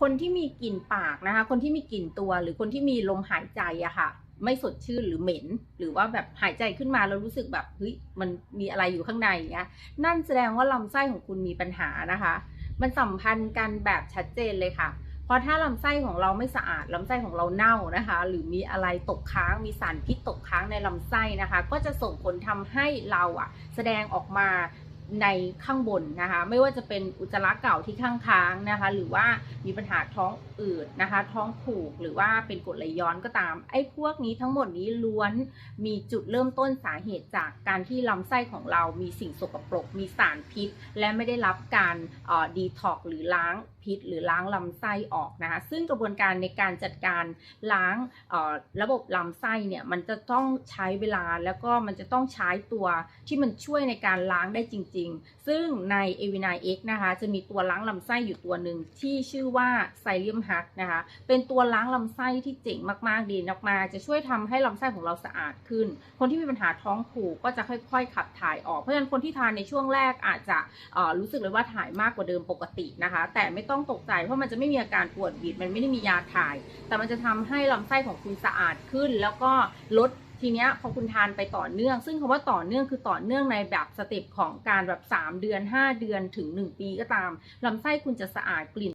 คนที่มีกลิ่นปากนะคะ คนที่มีกลิ่นตัวหรือคนที่มีลมหายใจอะค่ะ ไม่สดชื่นหรือเหม็น หรือว่าแบบหายใจขึ้นมาแล้วรู้สึกแบบเฮ้ยมันมีอะไรอยู่ข้างในอย่างเงี้ยนั่นแสดงว่าลำไส้ของคุณมีปัญหานะคะ มันสัมพันธ์กันแบบชัดเจนเลยค่ะเพราะถ้าลำไส้ของเราไม่สะอาดลำไส้ของเราเน่านะคะ หรือมีอะไรตกค้างมีสารพิษตกค้างในลำไส้นะคะ ก็จะส่งผลทำให้เราอะแสดงออกมา ในข้างบนนะคะ ไม่ว่าจะเป็นอุจจาระเก่าที่ข้างค้างนะคะ หรือว่ามีปัญหาท้องอืดนะคะ ท้องผูกหรือว่าเป็นกรดไหลย้อนก็ตาม ไอ้พวกนี้ทั้งหมดนี้ล้วนมีจุดเริ่มต้นสาเหตุจากการที่ลำไส้ของเรามีสิ่งสกปรก มีสารพิษ และไม่ได้รับการดีท็อกหรือล้าง พิษ หรือล้างลำไส้ออกนะคะซึ่งกระบวนการในการจัดการล้างระบบลำไส้เนี่ยมันจะต้องใช้เวลาแล้วก็มันจะต้องใช้ตัวที่มันช่วยในการล้างได้จริง ๆ ซึ่งใน a v 9 x นะคะจะมีตัวล้างลำไส้อยู่ตัวหนึ่งที่ชื่อว่าไซเลียมฮักนะคะเป็นตัวล้างลำไส้ที่เจ๋งมากๆดีมากๆจะช่วยทำให้ลำไส้ของเราสะอาดขึ้น คนที่มีปัญหาท้องผูกก็จะค่อยๆ ขับถ่ายออกเพราะฉะนั้นคนที่ทานในช่วงแรกอาจจะรู้สึกเลยว่าถ่ายมากกว่าเดิมปกตินะคะ แต่ไม่ต้องตกใจ เพราะมันจะไม่มีอาการปวดบีดมันไม่ได้มียาถ่าย แต่มันจะทำให้ลำไส้ของคุณสะอาดขึ้น แล้วก็ลดทีเนี้ยพอคุณทานไปต่อเนื่อง ซึ่งคำว่าต่อเนื่องคือต่อเนื่องในแบบสเต็ปของการแบบ 3 เดือน 5 เดือนถึง 1 ปีก็ตามลำไส้คุณจะสะอาดกลิ่น